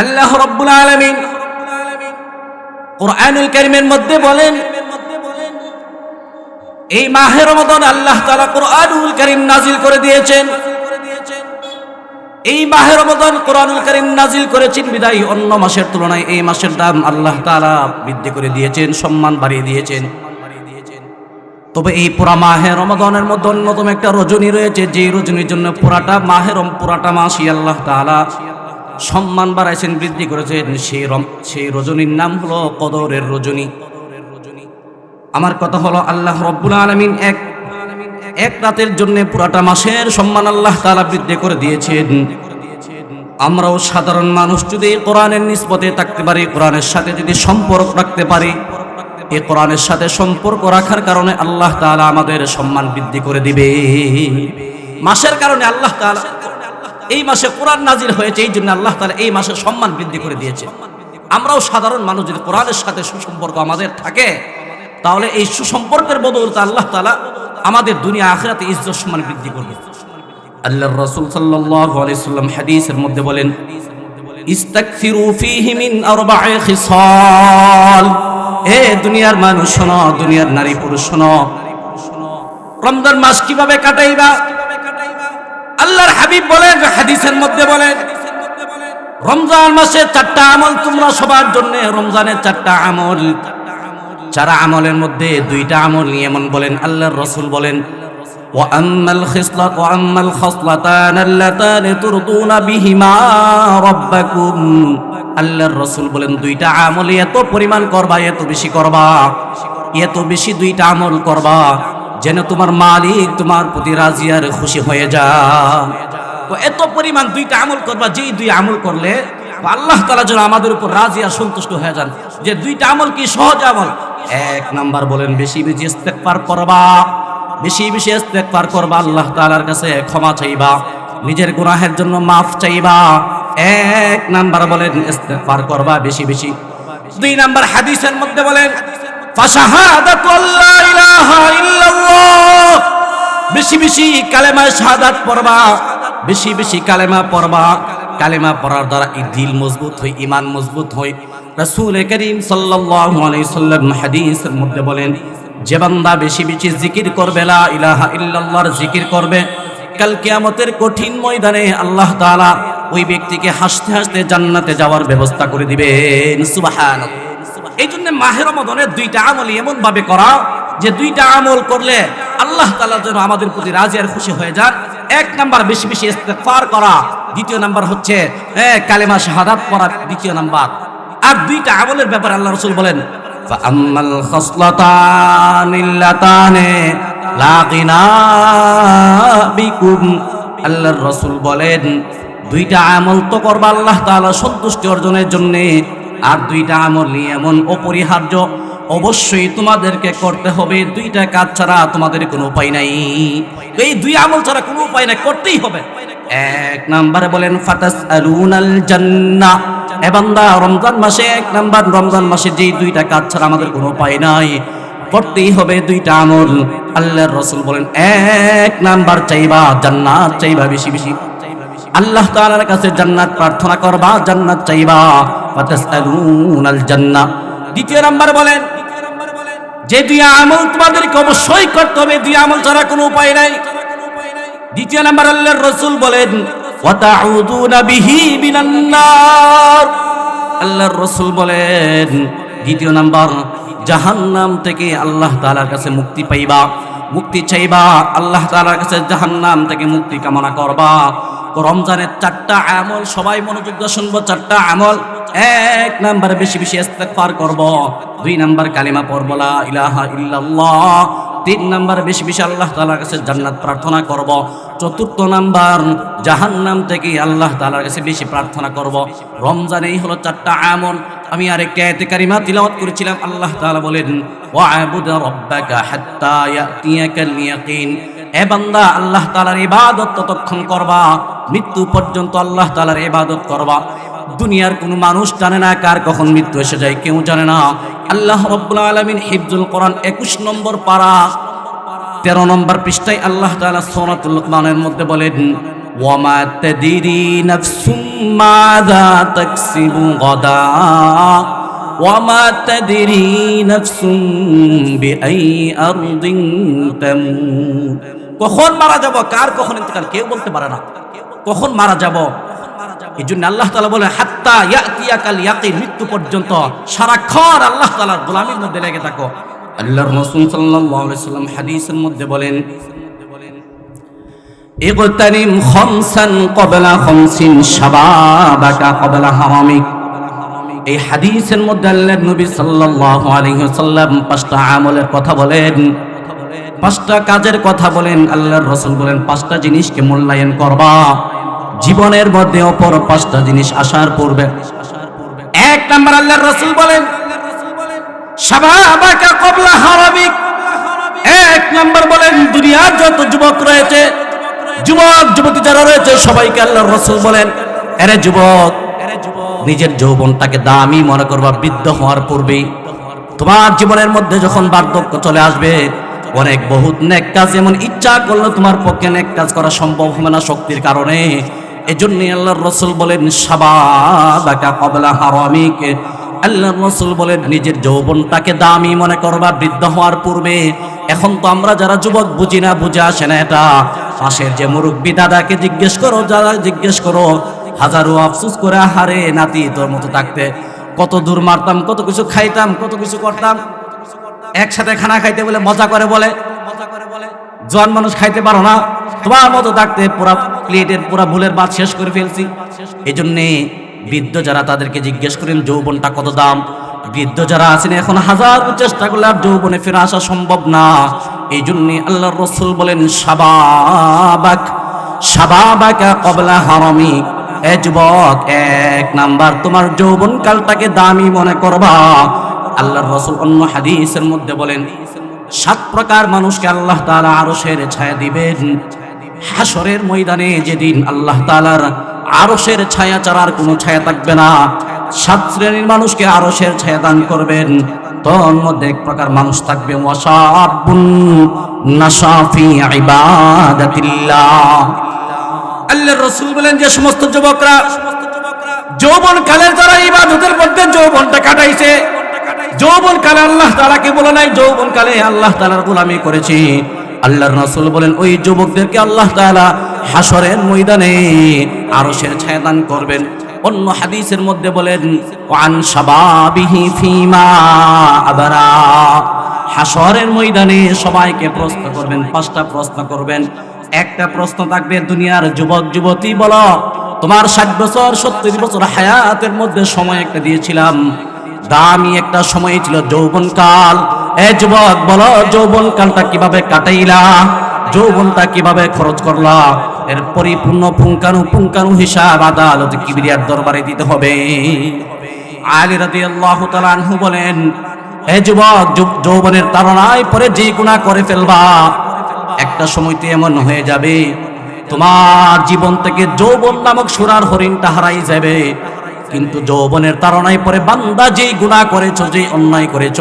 আল্লাহ রব্বুল আলমিন কোরআনুল করিমের মধ্যে বলেন, এই মাহের রমদান আল্লাহ তাআলা কোরআনুল করিম নাজিল করে দিয়েছেন। এই মাহে রমদান কোরআনুল করিম নাজিল করেছেন বিদায় অন্য মাসের তুলনায় এই মাসের দাম আল্লাহ তাআলা বৃদ্ধি করে দিয়েছেন, সম্মান বাড়িয়ে দিয়েছেন। তবে এই পুরা মাহে রমাদানের মধ্যে অন্যতম একটা রজনী রয়েছে যে রজনীর জন্য পুরাটা মাহে রম, পুরাটা মাসই আল্লাহ তাআলা সম্মান বাড়াইছেন, বৃদ্ধি করেছেন। সেই সেই রজনীর নাম হলো কদরের রজনী। আমার কথা হলো আল্লাহ রব্বুল আলমিন এক এক রাতের জন্য পুরাটা মাসের সম্মান আল্লাহ তাআলা বৃদ্ধি করে দিয়েছেন। আমরাও সাধারণ মানুষ যদি কোরআনের নিসবতে থাকতে পারি, কোরআনের সাথে যদি সম্পর্ক রাখতে পারি, এই কোরআনের সাথে সম্পর্ক রাখার কারণে আল্লাহ তাআলা আমাদের সম্মান বৃদ্ধি করে দিবে। মাসের কারণে আল্লাহ তাআলা এই মাসে কোরআন নাজির হয়েছে, এই জন্য আল্লাহ তাআলা এই মাসে সম্মান বৃদ্ধি করে দিয়েছে। আমরাও সাধারণ মানুষ যদি কোরআনের সাথে সুসম্পর্ক আমাদের থাকে, তাহলে এই সুসম্পর্কের বদলতে আল্লাহ তালা আমাদের দুনিয়া আখিরাতে ইজ্জত সম্মান বৃদ্ধি করবে। আল্লাহ রসুল সাল্লাম হাদিসের মধ্যে বলেন দুনিয়ার মানুষ শোনো, দুনিয়ার নারী পুরুষ শোনো। রমজান মাস কীভাবে কাটাইবা? আল্লাহর হাবিব বলেন হাদিসের মধ্যে বলেন রমজান মাসে চারটা আমল তোমরা সবার জন্য রমজানের চারটা আমল চারা আমলের মধ্যে দুইটা আমল নিয়ে এমন বলেন আল্লাহর রসুল বলেন وأما الخصلة وأما الخصلتان اللتان ترضون بهما ربكم আল্লাহর রসুল বলেন দুইটা আমল এত পরিমাণ করবা এত বেশি করবা এত বেশি দুইটা আমল করবা যেন তোমার মালিক তোমার প্রতি রাজি আর খুশি হয়ে যা তো এত পরিমাণ দুইটা আমল করবা, যেই দুই আমল করলে আল্লাহ তালা যেন আমাদের উপর রাজি আর সন্তুষ্ট হয়ে যান। যে দুইটা আমল কি সহজ আমল? এক নাম্বার বলেন, বেশি বেশি ইস্তেকবার করবা। বেশি বেশি ইস্তেকবার করবা, আল্লাহ তাআলার কাছে ক্ষমা চাইবা। নিজের গুনাহের জন্য মাফ চাইবা। এক নাম্বার বলেন, ইস্তেগফার করবা বেশি বেশি। দুই নাম্বার হাদিসের মধ্যে বলেন বেশি বেশি কালেমা শাহাদাত পড়বা, বেশি বেশি কালেমা পড়বা। কালেমা পড়ার দ্বারা এই দিল মজবুত হয় ইমান মজবুত হয়। রাসূল করিম সাল্লাল্লাহু আলাইহি সাল্লাম মধ্যে বলেন, যে বান্দা বেশি বেশি জিকির করবে, লা ইলাহা ইল্লাল্লাহর জিকির করবে, কাল কিয়ামতের কঠিন ময়দানে আল্লাহ তাআলা ওই ব্যক্তিকে হাসতে হাসতে জান্নাতে যাওয়ার ব্যবস্থা করে দিবেন। সুবহানাল্লাহ। এই জন্য মাহের মদনের দুইটা আমল এমনভাবে করা যে দুইটা আমল করলে আল্লাহ তালা যেন আমাদের প্রতি রাজি আর খুশি হয়ে যান। এক নাম্বার বেশি বেশি ইস্তেফার করা, দ্বিতীয় নাম্বার হচ্ছে কালেমা শাহাদাত করা দ্বিতীয় নাম্বার। আর দুইটা আমলের ব্যাপারে আল্লাহ রসুল বলেন আল্লা রসুল বলেন, দুইটা আমল তো করবা আল্লাহ তালা সন্তুষ্টি অর্জনের জন্যে। আর দুইটা আমল নিয়ে এমন অপরিহার্য অবশ্যই তোমাদেরকে করতে হবে। দুইটা কাজ ছাড়া তোমাদের কোনো উপায় নাই। এই দুই আমল ছাড়া কোনো উপায় নাই, করতেই হবে। এক নাম্বারে বলেন ফাতাস আলুনাল জান্নাহ। এ বান্দা, রমজান মাসে এক নাম্বার, রমজান মাসে যেই দুইটা কাজ ছাড়া আমাদের কোনো উপায় নাই, করতেই হবে দুইটা আমল। আল্লাহর রসুল বলেন, এক নাম্বার চাইবা, জান্নাত চাইবা বেশি বেশি। আল্লাহ তাআলার কাছে জান্নাত প্রার্থনা করবা, জান্নাত চাইবা। দ্বিতীয় নাম্বার বলেন, যে দুই আমল তোমাদেরকে অবশ্যই করতে হবে, দুই আমল ছাড়া কোনো উপায় নাই। দ্বিতীয় নাম্বার আল্লাহর রসুল বলেন আল্লাহর রসুল বলেন, দ্বিতীয় নাম্বার, জাহান্নাম থেকে আল্লাহ তালার কাছে মুক্তি পাইবা। মুক্তি চাইবা, আল্লাহ তাআলার কাছে জাহান্নাম থেকে মুক্তি কামনা করবা। রমজানের চারটা আমল, সবাই মনোযোগ শুনব, চারটা আমল। এক নাম্বার বেশি বেশি ইস্তেগফার করব, দুই নাম্বার কালিমা পড়ব, লা ইলাহা ইল্লাল্লাহ, তিন নাম্বার বেশি বেশি আল্লাহ তাআলার কাছে জান্নাত প্রার্থনা করব, চতুর্থ নাম্বার জাহান্নাম থেকে আল্লাহ তাআলার কাছে বেশি প্রার্থনা করব। রমজানেই হলো চারটা আমল। আমি আরেকটা আয়াতে কারিমা তিলাওয়াত করেছিলাম, আল্লাহ তাআলা বলেন, ওয়া'বুদ রাব্বাকা হাত্তা ইয়াতিয়াকাল ইয়াকিন এ বান্দা, আল্লাহ তাআলার ইবাদত ততক্ষণ করবা, মৃত্যু পর্যন্ত আল্লাহ তাআলার ইবাদত করবা। দুনিয়ার কোনো মানুষ জানে না কার কখন মৃত্যু এসে যায়, কেউ জানে না। আল্লাহ রব্বুল আলামিন হিফজুল কোরআন একুশ নম্বর পারা, তেরো নম্বর পৃষ্ঠায় আল্লাহ সূরাতুল লুকমানের মধ্যে বলেন, ওয়ামা কখন মারা যাব, কার কখন ইন্তেকাল, কেউ বলতে পারে না। কখন মারা যাব? এই জন্য আল্লাহ তালা বলে, হাত্তা ইয়াতিয়াকাল ইয়াকিন মৃত্যু পর্যন্ত সারাক্ষণ আল্লাহ তালার গোলামির মধ্যে লেগে থাকো। আল্লাহর রাসূল সাল্লাম হাদিসের মধ্যে বলেন ইগতানিম খামসান ক্বাবলা খামসিন শাবাবাকা ক্বাবলা হারামিক এই হাদিসের মধ্যে আল্লাহর নবী সাল্লাল্লাহু আলাইহি ওয়াসাল্লাম পাঁচটা আমলের কথা বলেন। পাঁচটা কাজের কথা বলেন, আল্লাহর রাসূল বলেন, পাঁচটা জিনিসকে মূল্যায়ন করবা। জীবনের মধ্যে অপর পাঁচটা জিনিস আসার পূর্বে এক নাম্বার আল্লাহর রাসূল বলেন ক্বাবলা হারামিক। এক নাম্বার বলেন, দুনিয়ার যত যুবক রয়েছে, যুবক, যুবতী যারা রয়েছে, সবাইকে আল্লাহর রাসূল বলেন আরে যুবক, নিজের যৌবনটাকে দামি মনে করবা, বৃদ্ধ হওয়ার পূর্বেই তোমার জীবনের মধ্যে যখন বার্ধক্য চলে আসবে, অনেক বহুত নেক কাজ, এমন ইচ্ছা করলে তোমার পক্ষে নেক কাজ করা সম্ভব হবে না শক্তির কারণে। এজন্য আল্লাহর রসুল বলেন সাবাদাকা কবলা হারামিকে। আল্লাহর রসুল বলেন, নিজের যৌবনটাকে দামি মনে করবা, বৃদ্ধ হওয়ার পূর্বে। এখন তো আমরা যারা যুবক, বুঝি না, বুঝে আসে না এটা। পাশের যে মুরব্বী দাদাকে জিজ্ঞেস করো, যারা জিজ্ঞেস করো, হাজারো আফসুস করে হারে নাতি, তোর মতো থাকতে কত দূর মারতাম, কত কিছু খাইতাম, কত কিছু করতাম। একসাথে খানা খাইতে বলে, মজা করে বলে জন মানুষ খাইতে পারো না। তোমার মতো থাকতে পুরা প্লেটের, পুরা ভুলের ভাত শেষ করে ফেলছি। এই জন্যে বৃদ্ধ যারা তাদেরকে জিজ্ঞেস করেন, যৌবনটা কত দাম? বৃদ্ধ যারা আছেন, এখন হাজার চেষ্টা করলে আর যৌবনে ফিরে আসা সম্ভব না। এই জন্যে আল্লাহর রসুল বলেন সাবাবাক সাবাবাকা কবলা হারামি। এ যুবক, এক নাম্বার, তোমার যৌবন কালটাকে দামি মনে করবা। আল্লাহর রসুল অন্য হাদিসের মধ্যে বলেন সাত প্রকার মানুষকে আল্লাহ তাআলা আরশের ছায়া দিবেন। হাসরের ময়দানে যেদিন আল্লাহ তাআলার আরশের ছায়া ছাড়ার কোনো ছায়া থাকবে না, সাত শ্রেণির মানুষকে আরশের ছায়া দান করবেন। তোর এক প্রকার মানুষ থাকবে ওয়াসাবুন নাসাফি ইবাদাতিল্লাহ। আল্লাহর রাসূল বলেন যে সমস্ত যুবকরা যৌবন কালের যারা ইবাদতের মধ্যে যৌবনটা কাটাইছে যৌবন কালে আল্লাহ তাআলাকে বলে নাই, যৌবন কালে আল্লাহ তালার গোলামি করেছি। আল্লাহর রাসূল বলেন, ওই যুবকদেরকে আল্লাহ তাআলা হাসরের ময়দানে আরশের ছায়া দান করবেন। অন্য হাদিসের মধ্যে বলেন, ওয়ান শাবাবিহি ফিমা আবারা। হাসরের ময়দানে সবাইকে প্রশ্ন করবেন, পাঁচটা প্রশ্ন করবেন। একটা প্রশ্ন থাকবে, দুনিয়ার যুবক, যুবতী, বলো, তোমার ষাট বছর, সত্তর বছর হায়াতের মধ্যে সময় একটা দিয়েছিলাম। দামি একটা সময় ছিল যৌবনকাল। এ যুবক, বলো যৌবনকালটা কীভাবে কাটাইলা? যৌবনটা কীভাবে খরচ করলা? এর পরিপূর্ণ পুঙ্কানু পুঙ্কানু হিসাব আদালত কিবিরিয়ার দরবারে দিতে হবে। আলী রাদি আল্লাহ আনহু বলেন হে যুবক যৌবনের তাড়নায় পরে যে গুণা করে ফেলবা। একটা সময়তে এমন হয়ে যাবে, তোমার জীবন থেকে যৌবন নামক সুরার হরিণটা হারাই যাবে। কিন্তু যৌবনের তাড়নায় পরে বান্দা যেই গুণা করেছ, যেই অন্যায় করেছ,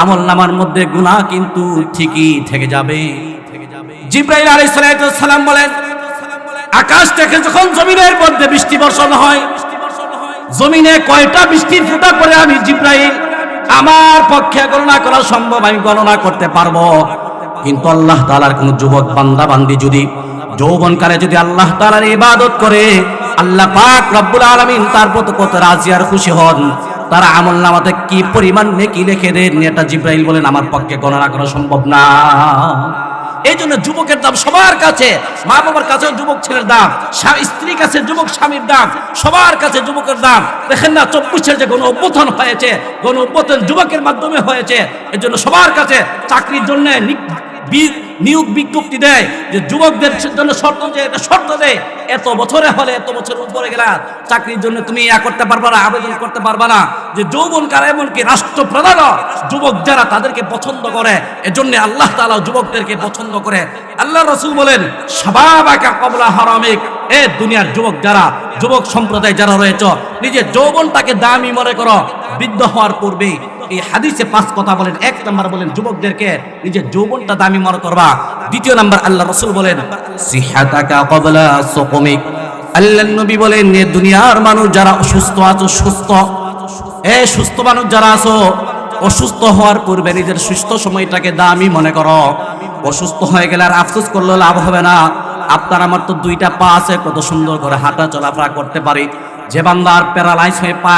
আমল নামার মধ্যে গুণা কিন্তু ঠিকই থেকে যাবে। জিব্রাইল সালাম বলেন, আকাশ থেকে যখন জমিনের মধ্যে বৃষ্টি বর্ষণ হয়, জমিনে কয়টা বৃষ্টির ফোঁটা পরে আমি জিব্রাইল, আমার পক্ষে গণনা করা সম্ভব, আমি গণনা করতে পারব। কিন্তু আল্লাহ তাআলার কোন যুবক, বান্দা, বান্দি যদি যৌবনকালে যদি আল্লাহ তাআলার ইবাদত করে আল্লাহ পাক রব্বুল আলামিন তার প্রতি কত রাজি আর খুশি হন। তার আমল নামাতে কি পরিমাণ নেকি লিখে দেন এটা জিব্রাইল বলেন, আমার পক্ষে গণনা করা সম্ভব না। এই জন্য যুবকের দাম সবার কাছে, মা বাবার কাছে যুবক ছেলের দাম স্ত্রীর কাছে যুবক স্বামীর দাম, সবার কাছে যুবকের দাম। দেখেন না, চব্বিশের যে গণ অভ্যুত্থান হয়েছে, গণ অভ্যুত্থান যুবকের মাধ্যমে হয়েছে এর জন্য সবার কাছে চাকরির জন্য নিয়োগ বিজ্ঞপ্তি দেয় যে যুবকদের জন্য শর্ত যে এটা শর্ত দেয় এত বছরে হলে এত বছর উপরে গেলা, চাকরির জন্য তুমি ইয়া করতে পারবা না, আবেদন করতে পারবা না। যে যৌবন কার এমনকি রাষ্ট্র প্রধান যুবক যারা তাদেরকে পছন্দ করে, এজন্য আল্লাহ তাআলা যুবকদেরকে পছন্দ করে। আল্লাহ রসুল বলেন, সবাবাকা কবলা হারামিক। এ দুনিয়ার যুবক যারা, যুবক সম্প্রদায় যারা রয়েছে, নিজের যৌবনটাকে দামি মনে করো, বৃদ্ধ হওয়ার পূর্বে এই হাদিসে পাঁচ কথা বলেন। এক নাম্বার বলেন, যুবকদেরকে নিজের যৌবনটা দামি মনে করবা। দ্বিতীয় নাম্বার, আল্লাহ রসুল বলেন, সিহাতাকা কবলা সকমিক। আল্লাহ নবী বলেন দুনিয়ার মানুষ যারা অসুস্থ আছো, সুস্থ। এ সুস্থ মানুষ যারা আছো, অসুস্থ হওয়ার পূর্বে নিজের সুস্থ সময়টাকে দামি মনে করো। অসুস্থ হয়ে গেলে আর আফসোস করলে লাভ হবে না। আপনার আমার তো দুইটা পা আছে, কত সুন্দর করে হাঁটা চলাফেরা করতে পারি। যে বান্দার প্যারালাইজ হয়ে পা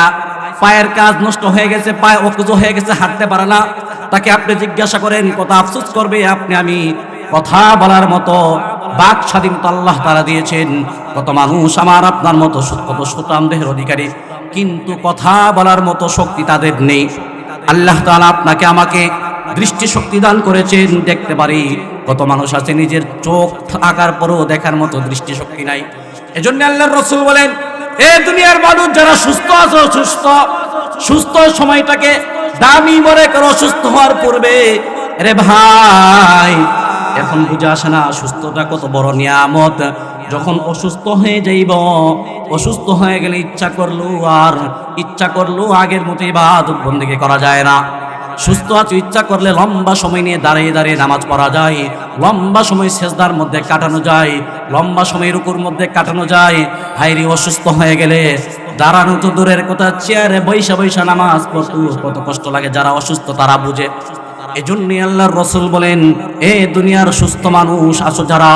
পায়ের কাজ নষ্ট হয়ে গেছে, পায়ে অকুজো হয়ে গেছে, হাঁটতে পারে না। তাকে আপনি জিজ্ঞাসা করেন কত আফসোস করবে আপনি আমি? কথা বলার মতো বাক স্বাধীনতা আল্লাহ তারা দিয়েছেন। কত মানুষ আমার আপনার মতো কত সুতাম দেহের অধিকারী, কিন্তু কথা বলার মতো শক্তি তাদের নেই। আল্লাহ তাআলা আপনাকে আমাকে দৃষ্টি শক্তি দান করেছেন, দেখতে পারি। কত মানুষ আছে, নিজের চোখ থাকার পরেও দেখার মতো দৃষ্টি শক্তি নাই। এজন্য আল্লাহর রসুল বলেন এ দুনিয়ার মানুষ যারা সুস্থ আছো সুস্থ সুস্থ সময়টাকে দামি মনে করো সুস্থ হওয়ার পূর্বে রে ভাই, এখন বুঝে আসে না সুস্থটা কত বড় নিয়ামত। যখন অসুস্থ হয়ে যাইব, অসুস্থ হয়ে গেলে ইচ্ছা করল আর, ইচ্ছা করল আগের মতো ইবাদত বন্দিকে করা যায় না। সুস্থ আছো, ইচ্ছা করলে লম্বা সময় নিয়ে দাঁড়িয়ে দাঁড়িয়ে নামাজ পড়া যায়। লম্বা সময় সেজদার মধ্যে কাটানো যায়। লম্বা সময় রুকুর মধ্যে কাটানো যায়। হাইরি অসুস্থ হয়ে গেলে দাঁড়ানো তো দূরের কথা, চেয়ারে বৈশা বৈশা নামাজ পড়তে কত কষ্ট লাগে, যারা অসুস্থ তারা বুঝে। এজন্যই আল্লাহর রসুল বলেন, এ দুনিয়ার সুস্থ মানুষ আসো যারা,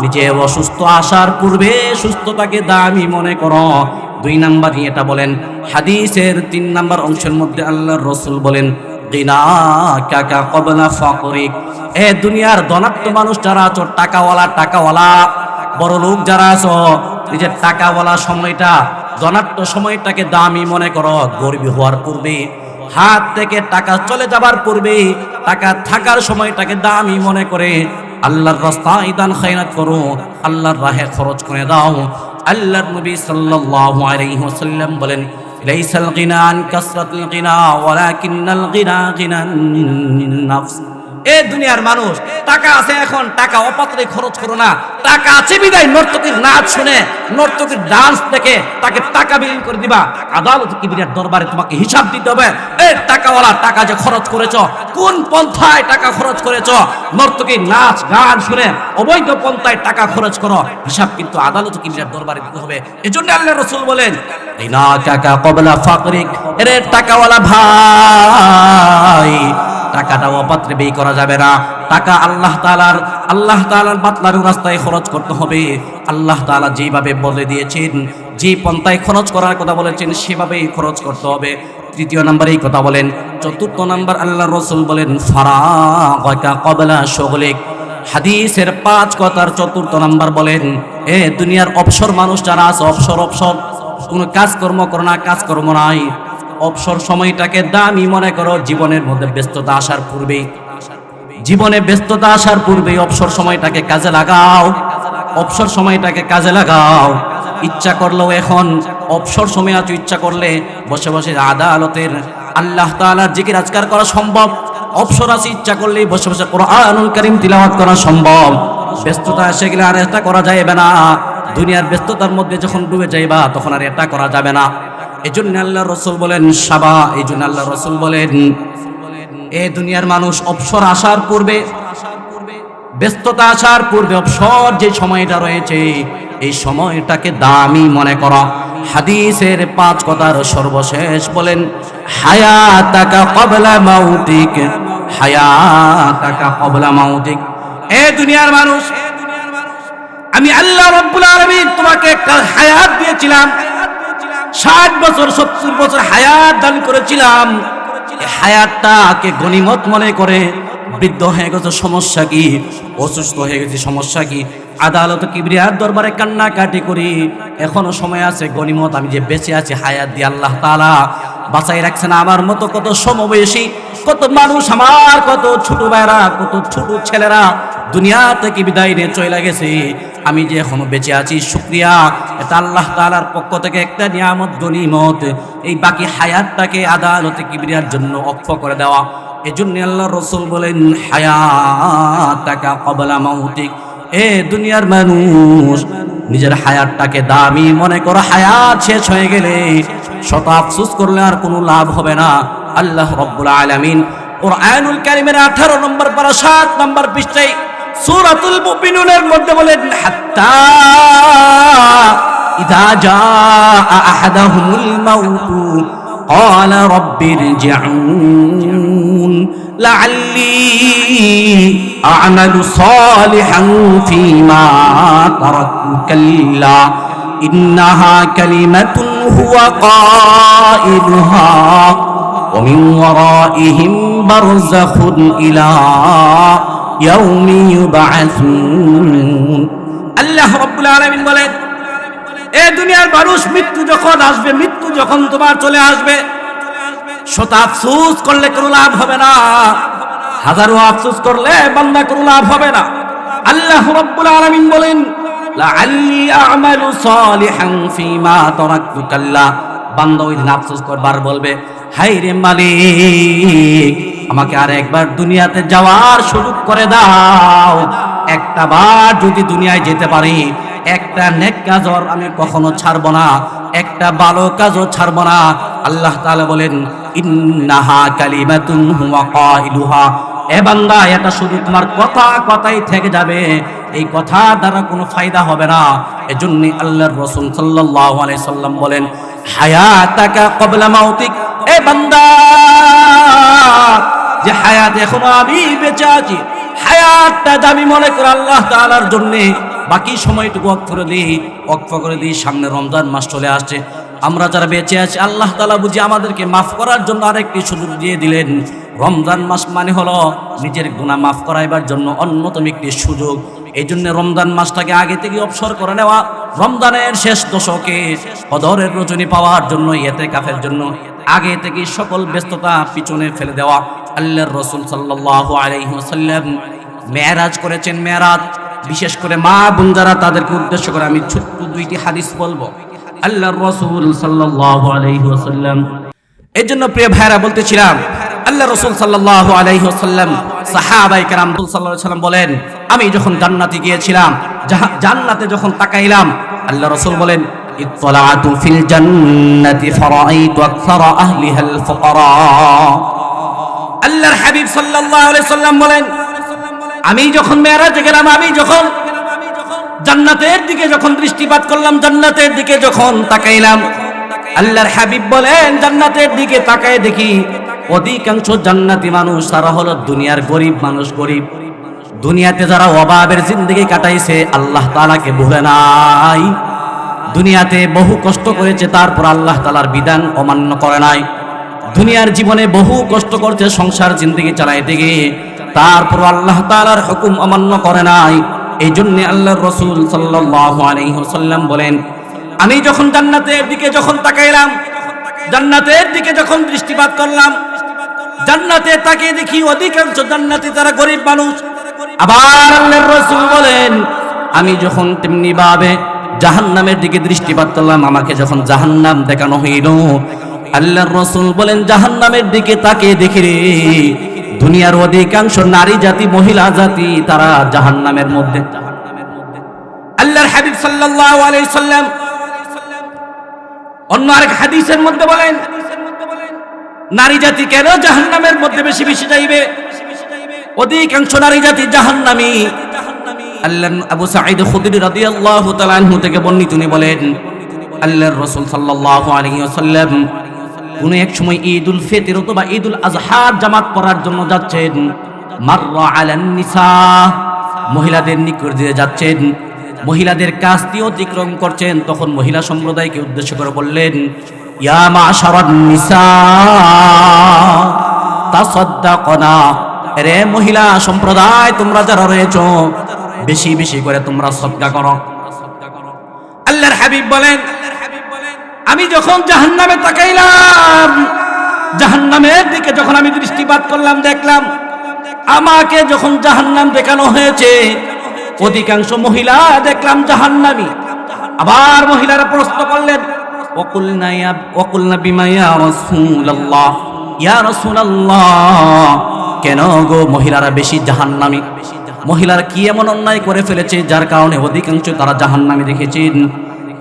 নিজে অসুস্থ আসার পূর্বে সুস্থতাকে দামি মনে করো। দুই নাম্বার এটা বলেন, হাদিসের তিন নাম্বার অংশের মধ্যে আল্লাহর রসুল বলেন গিনা কাকা কবলা ফকরিক এ দুনিয়ার ধনাত্ম মানুষ যারা আছো, টাকাওয়ালা টাকাওয়ালা, বড় লোক যারা আছো নিজের টাকাওয়ালা সময়টা, ধনাত্ম সময়টাকে দামি মনে করো, গরিবী হওয়ার পূর্বে, হাত থেকে টাকা চলে যাবার পূর্বে, টাকা থাকার সময়টাকে দামি মনে করে, আল্লাহর রাস্তায় দান খায়রাত করো, আল্লাহর রাহে খরচ করে দাও। আল্লাহর নবী সাল্লাল্লাহু আলাইহি ওয়াসাল্লাম বলেন ليس الغنى عن كثرة الغنى ولكن الغنى غنى النفس এ দুনিয়ার মানুষ, টাকা আছে এখন, টাকা অপাত্রে খরচ করো না। টাকা আছে বিদায়, নর্তকীর নাচ শুনে, নর্তকীর ডান্স দেখে তাকে টাকা বিলীন করে দিবা। আদালত কিবিরের দরবারে তোমাকে হিসাব দিতে হবে। এ টাকাওয়ালা, টাকা যে খরচ করেছ, কোন পন্থায় টাকা খরচ করেছ? নর্তকীর নাচ, গান শুনে অবৈধ পন্থায় টাকা খরচ করো। হিসাব কিন্তু আদালত কিবিরের দরবারে দিতে হবে। এজন্য আল্লাহ রসুল বলেন কাকা কবলা ফাকরিক, এরে টাকাওয়ালা ভাই টাকাটা অপাত্রে ব্যয় করা যাবে না। টাকা আল্লাহ তালার আল্লাহ তালার বাতলার রাস্তায় খরচ করতে হবে। আল্লাহ তালা যেভাবে বলে দিয়েছেন, যে পন্থায় খরচ করার কথা বলেছেন, সেভাবেই খরচ করতে হবে। তৃতীয় নাম্বার এই কথা বলেন, চতুর্থ নাম্বার আল্লাহ রসুল বলেন ফারা কবলা সগলেক হাদিসের পাঁচ কথার চতুর্থ নাম্বার বলেন, এ দুনিয়ার অবসর মানুষ যারা আছে, অবসর অবসর। কোনো কাজকর্ম করো না, কাজকর্ম নাই। অবসর সময়টাকে দামি মনে করো, জীবনের মধ্যে ব্যস্ততা আসার পূর্বেই। জীবনে ব্যস্ততা আসার পূর্বেই অবসর সময়টাকে কাজে লাগাও। অবসর সময়টাকে কাজে লাগাও। ইচ্ছা করলেও এখন অবসর সময় আছো, ইচ্ছা করলে বসে বসে আদালতের আল্লাহ তাআলার জিকির আজকার করা সম্ভব। অবসর আছে, ইচ্ছা করলেই বসে বসে কোরআনুল করিম তিলাওয়াত করা সম্ভব। ব্যস্ততা এসে গেলে আর এটা করা যাবে না। দুনিয়ার ব্যস্ততার মধ্যে যখন ডুবে যাইবা, তখন আর এটা করা যাবে না। এই আল্লাহ রসুল বলেন, সাবা এই জন্য আল্লাহ রসুল বলেন, এ দুনিয়ার মানুষ অবসর আসার পূর্বে, ব্যস্ততা আসার পূর্বে অবসর যে সময়টা রয়েছে, এই সময়টাকে দামি মনে করা। হাদিসের পাঁচ কথার সর্বশেষ বলেন এ দুনিয়ার মানুষ, আমি আল্লাহ রব্বুল আলামিন তোমাকে একটা হায়াত দিয়েছিলাম। ষাট বছর, সত্তর বছর হায়াত দান করেছিলাম। হায়াতটাকে গনিমত মনে করে বৃদ্ধ হয়ে গেছে সমস্যা কি, অসুস্থ হয়ে গেছে সমস্যা কি? আদালত কিবরিয়ার দরবারে কান্নাকাটি করি। এখনও সময় আছে গনিমত আমি যে বেঁচে আছি হায়াত দিয়ে আল্লাহ তাআলা বাঁচাই রাখছেন আমার মতো কত সমবয়সী, কত মানুষ আমার, কত ছোট ভাইরা কত ছোট ছেলেরা দুনিয়া থেকে বিদায় নিয়ে চলে গেছে। আমি যে এখনও বেঁচে আছি, শুক্রিয়া। এটা আল্লাহ তালার পক্ষ থেকে একটা নিয়ামত গনিমত এই বাকি হায়াতটাকে আদালতে কিবরিয়ার জন্য অক্ষ করে দেওয়া। এজন্য আল্লাহ রসুল বলেন, হায়াতাকা কবলা মাউতিক। এ দুনিয়ার মানুষ, নিজের হায়াতটাকে দামি মনে করো, হায়াত শেষ হয়ে গেলে শত আফসুস করলে আর কোনো লাভ হবে না। আল্লাহ রব্বুল আলামিন কোরআনুল কারিমের 18 নম্বর পারা 7 নম্বর পৃষ্ঠায় সূরাতুল মুমিনুনের মধ্যে বলেন হাত্তা ইদা জাআ আহাদাহুমুল মাউতু قال رب ارجعون لعلي أعمل صالحا فيما تركت كلا إنها كلمة هو قائلها ومن ورائهم برزخ إلى ইয়াউমি ইউবাআসুন। আল্লাহ রাব্বুল আলামিন বলে এ দুনিয়ার মানুষ মৃত্যু যখন আসবে, মৃত্যু যখন তোমার চলে আসবে শতা আফসুস করলে কোনো লাভ হবে না। হাজারো আফসুস করলে বান্দা কোনো লাভ হবে না। আল্লাহ রাব্বুল আলামিন বলেন, লাআল্লি আ'মালু সালিহান ফীমা তারাকতু কাল্লা। বান্দা ওই দিন আফসোস করবার বলবে হাই রে মালিক আমাকে আর একবার দুনিয়াতে যাওয়ার সুযোগ করে দাও। একটা বার যদি দুনিয়ায় যেতে পারি, একটা নেক কাজর আমি কখনো ছাড়বো না, একটা ভালো কাজও ছাড়বো না। আল্লাহ তাআলা বলেন, ইন্নাহা কালিমাতুন হুয়া কাইলুহা। এ বান্দা, এটা শুধু তোমার কথা কথাই থেকে যাবে। এই কথা দ্বারা কোনো ফায়দা হবে না। এজন্য আল্লাহর রাসূল সাল্লাল্লাহু আলাইহি সাল্লাম বলেন, হায়াতাকা ক্বাবলা মাউতিক। এ বান্দা যে হায়াত এখনও আমি বেঁচে আছি, হায়াতটা দামি মনে করে আল্লাহ তাআলার জন্য, বাকি সময়টুকু অক্ষ করে দিই অক্ষ করে দিই, সামনে রমজান মাস চলে আসছে। আমরা যারা বেঁচে আছি, আল্লাহ তাআলা বুঝি আমাদেরকে মাফ করার জন্য আরেকটি সুযোগ দিয়ে দিলেন। রমজান মাস মানে হলো নিজের গুণা মাফ করাইবার জন্য অন্যতম একটি সুযোগ। এই জন্য রমজান মাসটাকে আগে থেকে অবসর করে নেওয়া, রমজানের শেষ দশকে কদরের রজনী পাওয়ার জন্য এতে কাফের জন্য, আগে থেকে সকল ব্যস্ততা পিছনে ফেলে দেওয়া আল্লাহর রসুল সাল্লাল্লাহু আলাইহি ওয়াসাল্লাম মেরাজ করেছেন মেরাজ বিশেষ করে মা বোন যারা তাদেরকে উদ্দেশ্য করে আমি ছোট্ট দুইটি হাদিস বলবো আল্লাহর রসুল সাল্লাল্লাহু আলাইহি ওয়াসাল্লাম এই জন্য প্রিয় ভাইরা বলতেছিলাম আল্লাহ রসুল সাল্লাহ আলাইসাল্লাম সাহাবাই কারাম সাল্লাহ সাল্লাম বলেন আমি যখন জান্নাতে গিয়েছিলাম জাহা- জান্নাতে যখন তাকাইলাম আল্লাহ রসুল বলেন اطلعت في الجنة فرأيت أكثر أهلها الفقراء আল্লাহর হাবিব আলাইহি সাল্লাম বলেন, আমি যখন মেরাজে গেলাম, আমি যখন জান্নাতের দিকে যখন দৃষ্টিপাত করলাম, জান্নাতের দিকে যখন তাকাইলাম, আল্লাহর হাবিব বলেন, জান্নাতের দিকে তাকায় দেখি অধিকাংশ জান্নাতি মানুষ তারা হলো দুনিয়ার গরিব মানুষ, গরিব। দুনিয়াতে যারা অভাবের জিন্দগি কাটাইছে, আল্লাহ তালাকে ভুলে নাই। দুনিয়াতে বহু কষ্ট করেছে, তারপর আল্লাহ তালার বিধান অমান্য করে নাই। দুনিয়ার জীবনে বহু কষ্ট করছে, সংসার, জিন্দগি চালাইতে গিয়ে তারপর আল্লাহ তাআলার হুকুম অমান্য করে নাই। এই জন্য আল্লাহর রসুল ওয়াসাল্লাম বলেন, আমি যখন জান্নাতের দিকে যখন তাকাইলাম, জান্নাতের দিকে যখন দৃষ্টিপাত করলাম, জান্নাতে তাকে দেখি অধিকাংশ জান্নাতি তারা গরিব মানুষ। আবার আল্লাহর রসুল বলেন, আমি যখন তেমনি ভাবে জাহান্নামের দিকে দৃষ্টিপাত করলাম, আমাকে যখন জাহান্নাম দেখানো হইল আল্লাহর রাসূল বলেন, জাহান্নামের দিকে তাকিয়ে দেখি রে। দুনিয়ার অধিকাংশ নারী জাতি, মহিলা জাতি, তারা জাহান্নামের মধ্যে। আল্লাহর হাবিব সাল্লাম অন্য আরেক হাদিসের মধ্যে বলেন, নারী জাতি কেন জাহান্নামের মধ্যে বেশি বেশি যাইবে? অধিকাংশ নারী জাতি জাহান্নামী। আল্লাহ আবু সাঈদ খুদরি থেকে বলেন, আল্লাহর রাসূল সাল্লাল্লাহু আলাইহি কোন এক সময় ঈদুল ফেতের অথবা ঈদুল আজহার জামাত পড়ার জন্য যাচ্ছেন। মাররা আলান নিসা, মহিলাদের নিকট দিয়ে যাচ্ছেন। মহিলাদের কাছ দিয়ে অতিক্রম করছেন। তখন মহিলা সম্প্রদায়কে উদ্দেশ্য করে বললেন, ইয়া মাশারান নিসা, তাসাদ্দাকনা। রে মহিলা সম্প্রদায়, তোমরা যারা রয়েছ, বেশি বেশি করে তোমরা সদকা করো। আল্লাহর হাবিব বলেন আমি যখন জাহান নামে তাকাইলাম জাহান নামের দিকে যখন আমি দৃষ্টিপাত করলাম, দেখলাম আমাকে যখন জাহান নাম দেখানো হয়েছে, অধিকাংশ মহিলা দেখলাম জাহান নামি আবার মহিলারা প্রশ্ন করলেন কেন গো মহিলারা বেশি জাহান নামি মহিলারা কি এমন অন্যায় করে ফেলেছে, যার কারণে অধিকাংশ তারা জাহান নামি দেখেছেন।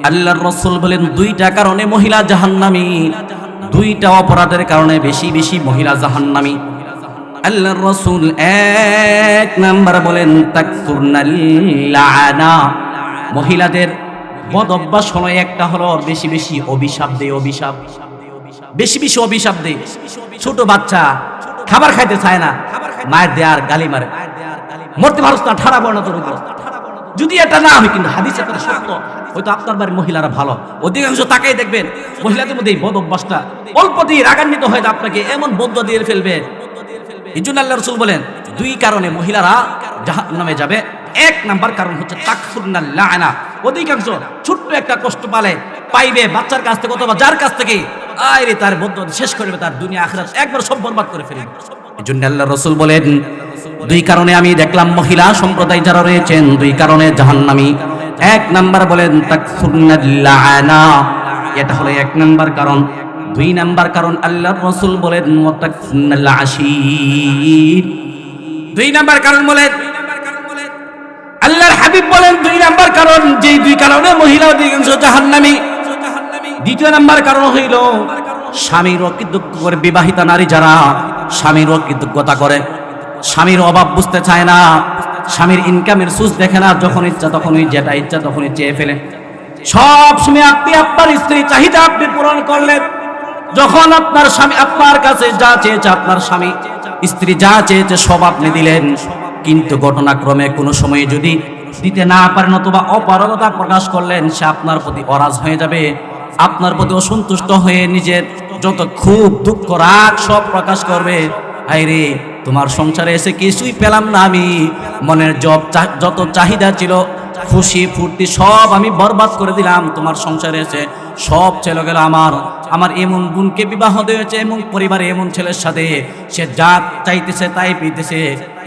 আল্লাহর রসুল বলেন, দুইটা কারণে মহিলা জাহান্নামী। দুইটা অপরাধের কারণে বেশি বেশি মহিলা জাহান্নামী। আল্লাহর রসুল এক নাম্বার বলেন তাকফুরনাল্লানা মহিলাদের বদ অভ্যাস হলো একটা হলো বেশি বেশি অভিশাপ দেয় অভিশাপ। বেশি বেশি অভিশাপ দেয় ছোট বাচ্চা, খাবার খাইতে চায় না। মায়ের দেয়ার গালি মারে। মরতে পারস না, ঠাড়া বর্ণ তোর উপর। যদি এটা না হয়, কিন্তু হাদিস একটা সত্য, হয়তো আপনার বাড়ির মহিলারা ভালো। অধিকাংশ তাকেই দেখবেন, মহিলাদের মধ্যে এই বদ অভ্যাসটা। অল্প দিয়ে রাগান্বিত হয়ে আপনাকে এমন বদ্ধ দিয়ে ফেলবে। এই জন্য আল্লাহ রসুল বলেন, দুই কারণে মহিলারা জাহান নামে যাবে। এক নাম্বার কারণ হচ্ছে তাকফুরনাল্লানা অধিকাংশ ছোট্ট একটা কষ্ট পালে পাইবে বাচ্চার কাছ থেকে অথবা যার কাছ থেকে। আরে তার বদ্ধ শেষ করবে তার দুনিয়া আখরাত। একবার সব বরবাদ করে ফেলবে এই জন্য আল্লাহ রসুল বলেন দুই কারণে আমি দেখলাম মহিলা সম্প্রদায় যারা রয়েছেন দুই কারণে জাহান্নামী। এক নাম্বার বলেন তাকফুরনাল্লানা এটা হলো এক নাম্বার কারণ। দুই নাম্বার কারণ আল্লাহর রসুল বলেন দুই নাম্বার কারণ বলেন আল্লাহর হাবিব বলেন দুই নাম্বার কারণ, যেই দুই কারণে মহিলা অধিকাংশ জাহান্নামী। দ্বিতীয় নাম্বার কারণ হইল, স্বামীর অকৃতজ্ঞ করে বিবাহিতা নারী যারা, স্বামীর অকৃতজ্ঞতা করে। স্বামীর অভাব বুঝতে চায় না, স্বামীর ইনকামের সুস দেখে না, যখন ইচ্ছা তখনই যেটা ইচ্ছা তখনই চেয়ে ফেলে। সব সময় আপনি আপনার স্ত্রী চাহিদা আপনি পূরণ করলেন। যখন আপনার স্বামী, আপনার কাছে যা চেয়েছে, আপনার স্বামী, স্ত্রী যা চেয়েছে সব আপনি দিলেন। কিন্তু ঘটনাক্রমে কোনো সময়ে যদি দিতে না পারেন অথবা অপারগতা প্রকাশ করলেন, সে আপনার প্রতি অরাজ হয়ে যাবে। আপনার প্রতি অসন্তুষ্ট হয়ে নিজের যত খুব দুঃখ, রাগ সব প্রকাশ করবে। আইরে তোমার সংসারে এসে কিছুই পেলাম না আমি। মনের জব যত চাহিদা ছিল খুশি, ফুর্তি, সব আমি বরবাদ করে দিলাম, তোমার সংসারে এসে সব চলে গেল আমার। আমার এমন বোনকে বিবাহ দিয়েছে, এমন পরিবারে এমন ছেলের সাথে, সে যা চাইতেছে তাই পেতেছে।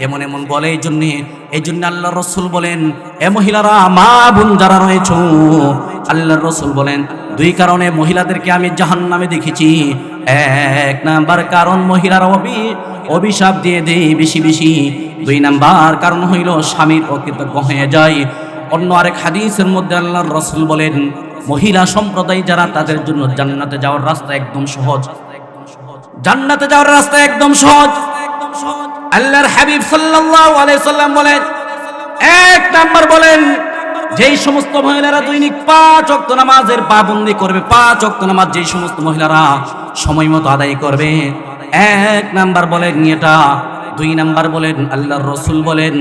এমন এমন বলে এই জন্যে, এই জন্য আল্লাহ রসুল বলেন, এ মহিলারা, মা বোন যারা রয়েছ আল্লাহ রসুল বলেন, দুই কারণে মহিলাদেরকে আমি জাহান নামে দেখেছি। এক নাম্বার কারণ মহিলার অবি অভিশাপ দিয়ে দেই বেশি বেশি। দুই নাম্বার কারণ হইল স্বামীর অকৃতজ্ঞ হয়ে যায়। অন্য আরেক হাদিসের মধ্যে আল্লাহর রসুল বলেন, মহিলা সম্প্রদায় যারা তাদের জন্য জান্নাতে যাওয়ার রাস্তা একদম সহজ। জান্নাতে যাওয়ার রাস্তা একদম সহজ। আল্লাহর হাবিব সাল্লাল্লাহু আলাইহি সাল্লাম বলেন, এক নাম্বার বলেন, যেই সমস্ত মহিলারা দৈনিক পাঁচ অক্ত নামাজের পাবন্দি করবে, পাঁচ অক্ত নামাজ যেই সমস্ত মহিলারা সময় মতো আদায় করবে, এক নাম্বার বলেন এটা, দুই নাম্বার বলেন আল্লাহর রসুল বলেন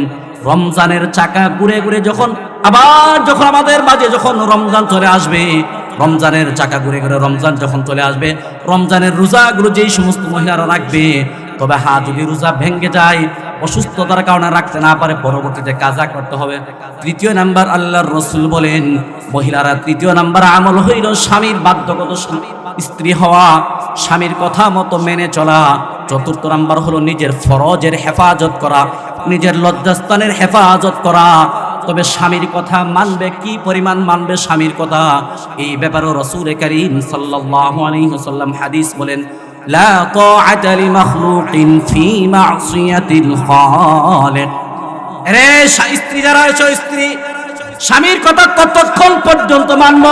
রমজানের চাকা ঘুরে ঘুরে যখন, আবার যখন আমাদের মাঝে যখন রমজান চলে আসবে, রমজানের চাকা ঘুরে ঘুরে রমজান যখন চলে আসবে, রমজানের রোজাগুলো যেই সমস্ত মহিলারা রাখবে, তবে হা যদি রোজা ভেঙে যায়, অসুস্থতার কারণে রাখতে না পারে, পরবর্তীতে কাজা করতে হবে। তৃতীয় নাম্বার আল্লাহর রসুল বলেন, মহিলারা তৃতীয় নাম্বার আমল হইল স্বামীর বাধ্যগত স্ত্রী হওয়া, স্বামীর কথা মতো মেনে চলা। চতুর্থ নাম্বার হলো নিজের ফরজের হেফাজত করা। নিজের লজ্জাস্থানের হেফাজত করা। তবে স্বামীর কথা মানবে, কি পরিমাণ মানবে স্বামীর কথা? এই ব্যাপারও রসুরে করিম সাল্লাল্লাহু আলাইহি হাদিস বলেন, লা যারা স্বামীর কথা ততক্ষণ পর্যন্ত মানব।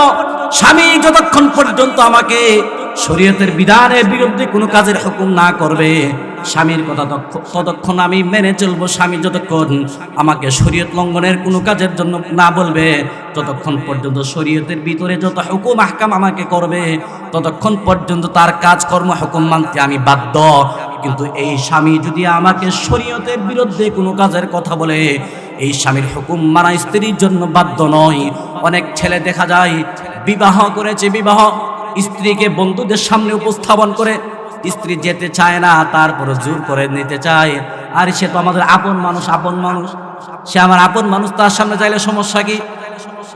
স্বামী যতক্ষণ পর্যন্ত আমাকে শরীয়তের বিধানের বিরুদ্ধে কোনো কাজের হুকুম না করবে। স্বামীর কথা তক্ষ- ততক্ষণ আমি মেনে চলবো, স্বামী যতক্ষণ আমাকে শরীয়ত লঙ্ঘনের কোনো কাজের জন্য না বলবে, ততক্ষণ পর্যন্ত শরীয়তের ভিতরে যত হুকুম, আহকাম আমাকে করবে, ততক্ষণ পর্যন্ত তার কাজকর্ম, হুকুম মানতে আমি বাধ্য। কিন্তু এই স্বামী যদি আমাকে শরীয়তের বিরুদ্ধে কোনো কাজের কথা বলে, এই স্বামীর হুকুম মানা স্ত্রীর জন্য বাধ্য নয়। অনেক ছেলে দেখা যায় বিবাহ করেছে, বিবাহ স্ত্রীকে বন্ধুদের সামনে উপস্থাপন করে, স্ত্রী যেতে চায় না তারপরে জোর করে নিতে চায়। আর সে তো আমাদের আপন মানুষ আপন মানুষ। সে আমার আপন মানুষ, তার সামনে চাইলে সমস্যা কি?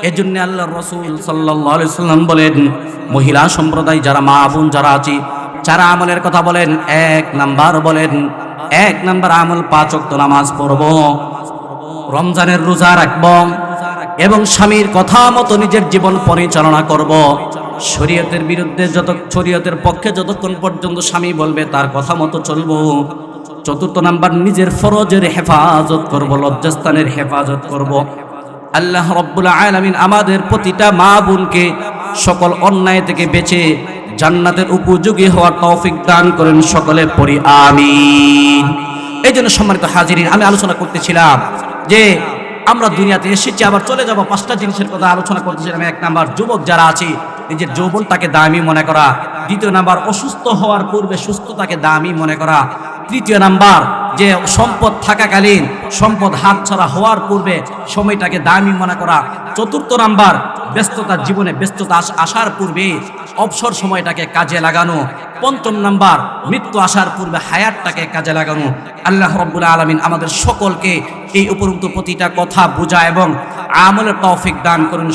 এই জন্য আল্লাহ রসুল সাল্লাম বলেন, মহিলা সম্প্রদায় যারা মা বোন যারা আছি, যারা আমলের কথা বলেন, এক নাম্বার বলেন, এক নাম্বার আমল পাঁচ অক্ত নামাজ পড়ব, রমজানের রোজা রাখব, এবং স্বামীর কথা মতো নিজের জীবন পরিচালনা করব। শরীয়তের বিরুদ্ধে যত, শরীয়তের পক্ষে যতক্ষণ পর্যন্ত স্বামী বলবে, তার কথা মতো চলবো। চতুর্থ নাম্বার, নিজের ফরজের হেফাজত করব, লজ্জাস্থানের হেফাজত করব। আল্লাহ রব্বুল আলামিন আমাদের প্রতিটা মা বোনকে সকল অন্যায় থেকে বেঁচে জান্নাতের উপযোগী হওয়ার তৌফিক দান করেন সকলে পড়ি, আমিন। এই জন্য সম্মানিত হাজিরিন, আমি আলোচনা করতেছিলাম যে আমরা দুনিয়াতে এসেছি, আবার চলে যাব। পাঁচটা জিনিসের কথা আলোচনা করতেছিলাম এক নাম্বার, যুবক যারা আছে, নিজের যৌবনটাকে দামি মনে করা। দ্বিতীয় নাম্বার, অসুস্থ হওয়ার পূর্বে সুস্থতাকে দামি মনে করা। তৃতীয় নাম্বার, যে সম্পদ থাকাকালীন সম্পদ হাতছাড়া হওয়ার পূর্বে সময়টাকে দামি মনে করা। চতুর্থ নাম্বার ব্যস্ততার জীবনে ব্যস্ততা আসার পূর্বে অবসর সময়টাকে কাজে লাগানো। পঞ্চম নাম্বার, মৃত্যু আসার পূর্বে হায়াতটাকে কাজে লাগানো। আল্লাহ রব্বুল আলমিন আমাদের সকলকে এই উপরোক্ত প্রতিটা কথা বোঝা এবং আমলের তৌফিক দান করুন।